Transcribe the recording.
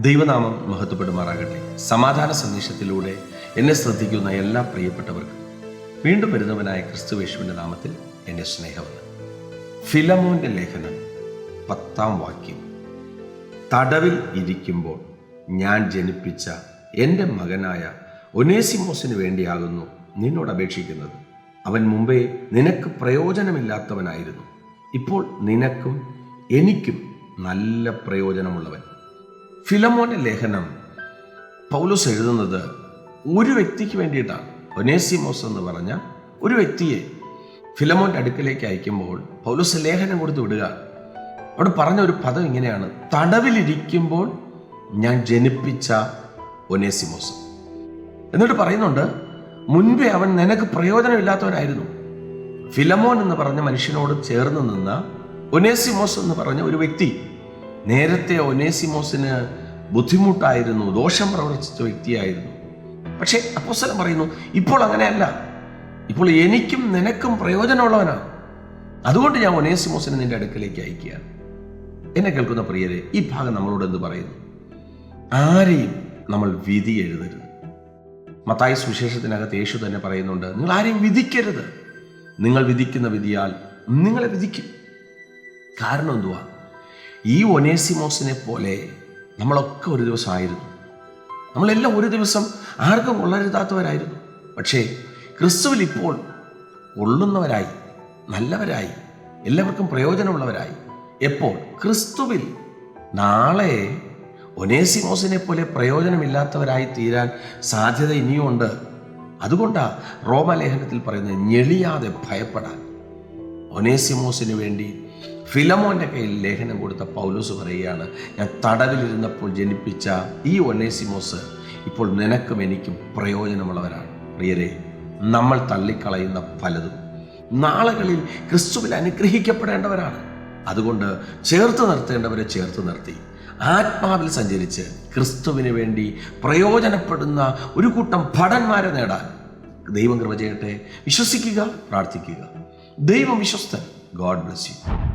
ദൈവനാമം മഹത്വപ്പെടുമാറാകട്ടെ. സമാധാന സന്ദേശത്തിലൂടെ എന്നെ ശ്രദ്ധിക്കുന്ന എല്ലാ പ്രിയപ്പെട്ടവർക്കും വീണ്ടും വരുന്നവനായ ക്രിസ്തുവേശുവിന്റെ നാമത്തിൽ എന്റെ സ്നേഹമാണ് ഫിലമോന്റെ ലേഖനം പത്താം വാക്യം. തടവിൽ ഇരിക്കുമ്പോൾ ഞാൻ ജനിപ്പിച്ച എന്റെ മകനായ ഒനേസിമോസിന് വേണ്ടിയാകുന്നു നിന്നോട് അപേക്ഷിക്കുന്നത്. അവൻ മുമ്പേ നിനക്ക് പ്രയോജനമില്ലാത്തവനായിരുന്നു. ഇപ്പോൾ നിനക്കും എനിക്കും നല്ല പ്രയോജനമുള്ളവൻ. ഫിലമോന്റെ ലേഖനം പൗലോസ് എഴുതുന്നത് ഒരു വ്യക്തിക്ക് വേണ്ടിയിട്ടാണ്. ഒനേസിമോസ് എന്ന് പറഞ്ഞ ഒരു വ്യക്തിയെ ഫിലമോന്റെ അടുക്കലേക്ക് അയക്കുമ്പോൾ പൗലോസ് ലേഖനം കൊടുത്ത് വിടുക. അവിടെ പറഞ്ഞ ഒരു പദം ഇങ്ങനെയാണ്. തടവിലിരിക്കുമ്പോൾ ഞാൻ ജനിപ്പിച്ച ഒനേസിമോസ്. എന്നിട്ട് പറയുന്നുണ്ട് മുൻപേ അവൻ നിനക്ക് പ്രയോജനമില്ലാത്തവനായിരുന്നു. ഫിലമോൻ എന്ന് പറഞ്ഞ മനുഷ്യനോട് ചേർന്ന് നിന്ന ഒനേസിമോസ് എന്ന് പറഞ്ഞ ഒരു വ്യക്തി നേരത്തെ ഒനേസിമോസിന് ബുദ്ധിമുട്ടായിരുന്നു ദോഷം പ്രവർത്തിച്ച വ്യക്തിയായിരുന്നു. പക്ഷേ അപ്പോസ്തലൻ പറയുന്നു ഇപ്പോൾ അങ്ങനെയല്ല. ഇപ്പോൾ എനിക്കും നിനക്കും പ്രയോജനമുള്ളവനാണ് അതുകൊണ്ട് ഞാൻ ഒനേസിമോസിനെ നിന്റെ അടുക്കലേക്ക് അയക്കുകയാണ്. എന്നെ കേൾക്കുന്ന പ്രിയരെ ഈ ഭാഗം നമ്മളോട് എന്ത് പറയുന്നു? ആരെയും നമ്മൾ വിധി എഴുതരുത്. മത്തായ സുവിശേഷത്തിനകത്ത് യേശു തന്നെ പറയുന്നുണ്ട് നിങ്ങൾ ആരെയും വിധിക്കരുത്. നിങ്ങൾ വിധിക്കുന്ന വിധിയാൽ നിങ്ങളെ വിധിക്കും. കാരണം എന്തുവാ? ഈ ഒനേസിമോസിനെ പോലെ നമ്മളൊക്കെ ഒരു ദിവസം ആയിരുന്നു നമ്മളെല്ലാം ഒരു ദിവസം ആർക്കും കൊള്ളരുതാത്തവരായിരുന്നു. പക്ഷേ ക്രിസ്തുവിൽ ഇപ്പോൾ കൊള്ളുന്നവരായി നല്ലവരായി എല്ലാവർക്കും പ്രയോജനമുള്ളവരായി. എപ്പോൾ? ക്രിസ്തുവിൽ. നാളെ ഒനേസിമോസിനെ പോലെ പ്രയോജനമില്ലാത്തവരായി തീരാൻ സാധ്യത ഇനിയുമുണ്ട് അതുകൊണ്ടാണ് റോമലേഖനത്തിൽ പറയുന്നത് ഞെളിയാതെ ഭയപ്പെടാൻ. ഒനേസിമോസിന് വേണ്ടി ഫിലമോന്റെ കയ്യിൽ ലേഖനം കൊടുത്ത പൗലോസ് പറയുകയാണ് ഞാൻ തടവിലിരുന്നപ്പോൾ ജനിപ്പിച്ച ഈ ഒനേസിമോസ് ഇപ്പോൾ നിനക്കും എനിക്കും പ്രയോജനമുള്ളവരാണ്. പ്രിയരെ നമ്മൾ തള്ളിക്കളയുന്ന പലതും നാളുകളിൽ ക്രിസ്തുവിൽ അനുഗ്രഹിക്കപ്പെടേണ്ടവരാണ്. അതുകൊണ്ട് ചേർത്ത് നിർത്തേണ്ടവരെ ചേർത്ത് നിർത്തി. ആത്മാവിൽ സഞ്ചരിച്ച് ക്രിസ്തുവിന് വേണ്ടി പ്രയോജനപ്പെടുന്ന ഒരു കൂട്ടം ഭടന്മാരെ നേടാൻ ദൈവം കൃപ ചെയ്യട്ടെ. വിശ്വസിക്കുക പ്രാർത്ഥിക്കുക. ദൈവം വിശ്വസ്തൻ. God bless you.